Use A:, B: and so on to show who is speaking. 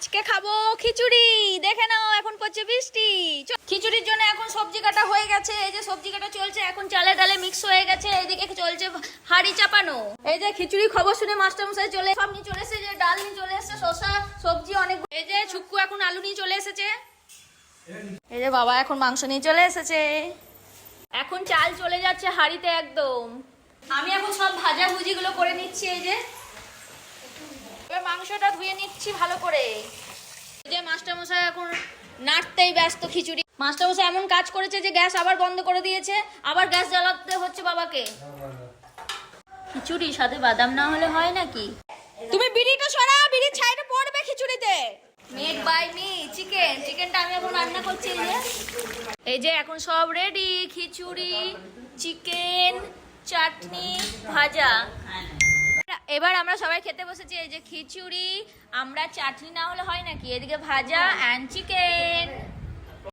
A: আজকে খাব খিচুড়ি। দেখে নাও এখন পড়ছে বৃষ্টি। খিচুড়ির জন্য এখন সবজি কাটা হয়ে গেছে। এই যে সবজি কাটা চলছে, এখন চালে ডালে মিক্স হয়ে গেছে। এইদিকে চলছে হাড়ি চাপানো। এই যে খিচুড়ি খবর শুনে মাস্টারমশাই চলে সব নিয়ে চলে এসেছে যে ডাল নিয়ে চলে এসেছে, শসা, সবজি অনেক এই যে ছুক্কু এখন আলু নিয়ে চলে এসেছে। এই যে বাবা এখন মাংস নিয়ে চলে এসেছে। এখন চাল চলে যাচ্ছে হাড়িতে একদম। আমি এখন সব ভাজা ভুজিগুলো করে নিচ্ছি, এই যে। মাংসটা ধুয়ে নিচ্ছি ভালো করে। যে মাস্টারমশাই এখন নাড়তেই ব্যস্ত খিচুড়ি। মাস্টারমশাই এমন কাজ করেছে যে গ্যাস আবার বন্ধ করে দিয়েছে, আবার গ্যাস জ্বালাতে হচ্ছে বাবাকে। খিচুড়ি, সাথে বাদাম না হলে হয় নাকি? তুমি বিড়িটা সরা বিড়ির ছাইটা পড়বে খিচুড়িতে। মেড বাই মি চিকেন চিকেনটা আমি এখন রান্না করছি যে। এই যে এখন সব রেডি খিচুড়ি চিকেন চাটনি, ভাজা। এবার আমরা সবাই খেতে বসেছি, এই যে খিচুড়ি, আমরা চাটনি না হলে হয় নাকি? এদিকে ভাজা অ্যান্ড চিকেন